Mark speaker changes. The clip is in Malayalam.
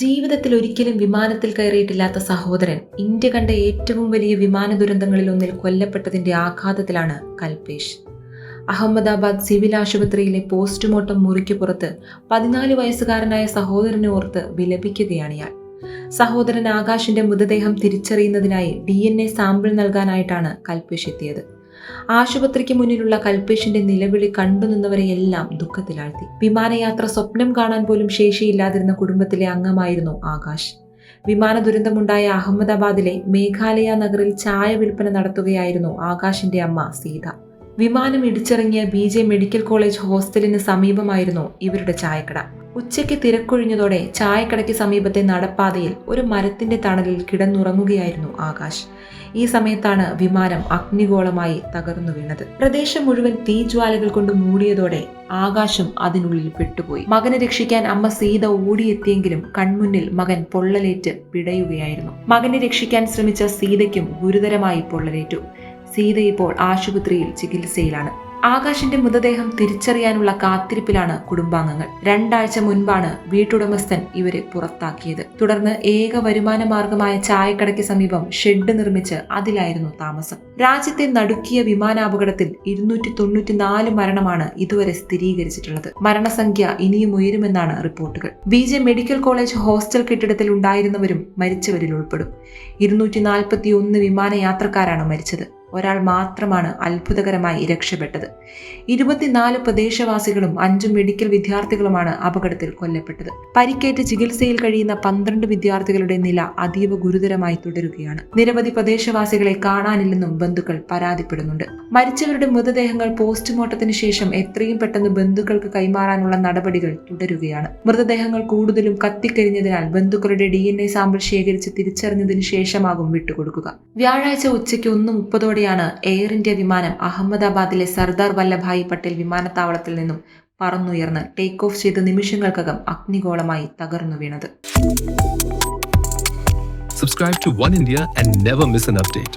Speaker 1: ജീവിതത്തിൽ ഒരിക്കലും വിമാനത്തിൽ കയറിയിട്ടില്ലാത്ത സഹോദരൻ ഇന്ത്യ കണ്ട ഏറ്റവും വലിയ വിമാന ദുരന്തങ്ങളിൽ ഒന്നിൽ കൊല്ലപ്പെട്ടതിന്റെ ആഘാതത്തിലാണ് കൽപേഷ്. അഹമ്മദാബാദ് സിവിൽ ആശുപത്രിയിലെ പോസ്റ്റ്മോർട്ടം മുറിക്ക് പുറത്ത് പതിനാല് വയസ്സുകാരനായ സഹോദരനെ ഓർത്ത് വിലപിക്കുകയാണ് ഇയാൾ. സഹോദരൻ ആകാശിന്റെ മൃതദേഹം തിരിച്ചറിയുന്നതിനായി ഡി സാമ്പിൾ നൽകാനായിട്ടാണ് കൽപേഷ് എത്തിയത്. ആശുപത്രിക്ക് മുന്നിലുള്ള കൽപേഷിന്റെ നിലവിളി കണ്ടുനിന്നവരെയെല്ലാം ദുഃഖത്തിലാഴ്ത്തി. വിമാനയാത്ര സ്വപ്നം കാണാൻ പോലും ശേഷിയില്ലാതിരുന്ന കുടുംബത്തിലെ അംഗമായിരുന്നു ആകാശ്. വിമാന ദുരന്തമുണ്ടായ അഹമ്മദാബാദിലെ മേഘാലയ നഗറിൽ ചായ വിൽപ്പന നടത്തുകയായിരുന്നു ആകാശിന്റെ അമ്മ സീത. വിമാനം ഇടിച്ചിറങ്ങിയ ബി ജെ മെഡിക്കൽ കോളേജ് ഹോസ്റ്റലിന് സമീപമായിരുന്നു ഇവരുടെ ചായക്കട. ഉച്ചയ്ക്ക് തിരക്കൊഴിഞ്ഞതോടെ ചായക്കടയ്ക്ക് സമീപത്തെ നടപ്പാതയിൽ ഒരു മരത്തിന്റെ തണലിൽ കിടന്നുറങ്ങുകയായിരുന്നു ആകാശ്. ഈ സമയത്താണ് വിമാനം അഗ്നിഗോളമായി തകർന്നു വീണത്. പ്രദേശം മുഴുവൻ തീജ്വാലകൾ കൊണ്ട് മൂടിയതോടെ ആകാശം അതിനുള്ളിൽ പെട്ടുപോയി. മകനെ രക്ഷിക്കാൻ അമ്മ സീത ഓടിയെത്തിയെങ്കിലും കൺമുന്നിൽ മകൻ പൊള്ളലേറ്റ് പിടയുകയായിരുന്നു. മകനെ രക്ഷിക്കാൻ ശ്രമിച്ച സീതയ്ക്കും ഗുരുതരമായി പൊള്ളലേറ്റു. സീത ഇപ്പോൾ ആശുപത്രിയിൽ ചികിത്സയിലാണ്. ആകാശിന്റെ മൃതദേഹം തിരിച്ചറിയാനുള്ള കാത്തിരിപ്പിലാണ് കുടുംബാംഗങ്ങൾ. രണ്ടാഴ്ച മുൻപാണ് വീട്ടുടമസ്ഥൻ ഇവരെ പുറത്താക്കിയത്. തുടർന്ന് ഏക വരുമാന മാർഗമായ ചായക്കടയ്ക്ക് സമീപം ഷെഡ് നിർമ്മിച്ച് അതിലായിരുന്നു താമസം. രാജ്യത്തെ നടുക്കിയ വിമാനാപകടത്തിൽ ഇരുന്നൂറ്റി തൊണ്ണൂറ്റി നാല് മരണമാണ് ഇതുവരെ സ്ഥിരീകരിച്ചിട്ടുള്ളത്. മരണസംഖ്യ ഇനിയും ഉയരുമെന്നാണ് റിപ്പോർട്ടുകൾ. B J medical college hostel കെട്ടിടത്തിൽ ഉണ്ടായിരുന്നവരും മരിച്ചവരിൽ ഉൾപ്പെടും. ഇരുന്നൂറ്റി നാൽപ്പത്തി ഒന്ന് വിമാനയാത്രക്കാരാണ് മരിച്ചത്. ഒരാൾ മാത്രമാണ് അത്ഭുതകരമായി രക്ഷപ്പെട്ടത്. ഇരുപത്തിനാല് പ്രദേശവാസികളും അഞ്ച് മെഡിക്കൽ വിദ്യാർത്ഥികളുമാണ് അപകടത്തിൽ കൊല്ലപ്പെട്ടത്. പരിക്കേറ്റ് ചികിത്സയിൽ കഴിയുന്ന പന്ത്രണ്ട് വിദ്യാർത്ഥികളുടെ നില അതീവ ഗുരുതരമായി തുടരുകയാണ്. നിരവധി പ്രദേശവാസികളെ കാണാനില്ലെന്നും ബന്ധുക്കൾ പരാതിപ്പെടുന്നുണ്ട്. മരിച്ചവരുടെ മൃതദേഹങ്ങൾ പോസ്റ്റ്മോർട്ടത്തിന് ശേഷം എത്രയും പെട്ടെന്ന് ബന്ധുക്കൾക്ക് കൈമാറാനുള്ള നടപടികൾ തുടരുകയാണ്. മൃതദേഹങ്ങൾ കൂടുതലും കത്തിക്കരിഞ്ഞതിനാൽ ബന്ധുക്കളുടെ ഡി എൻ എ സാമ്പിൾ ശേഖരിച്ച് തിരിച്ചറിഞ്ഞതിന് ശേഷമാകും വിട്ടുകൊടുക്കുക. വ്യാഴാഴ്ച ഉച്ചയ്ക്ക് ഒന്ന് മുപ്പതോടെയാണ് എയർ ഇന്ത്യ വിമാനം അഹമ്മദാബാദിലെ സർദാർ വല്ലഭായി പട്ടേൽ വിമാനത്താവളത്തിൽ നിന്നും പറന്നുയർന്ന് ടേക്ക് ഓഫ് ചെയ്ത നിമിഷങ്ങൾക്കകം അഗ്നിഗോളമായി തകർന്നു വീണത്.
Speaker 2: Subscribe to One India and never miss an update.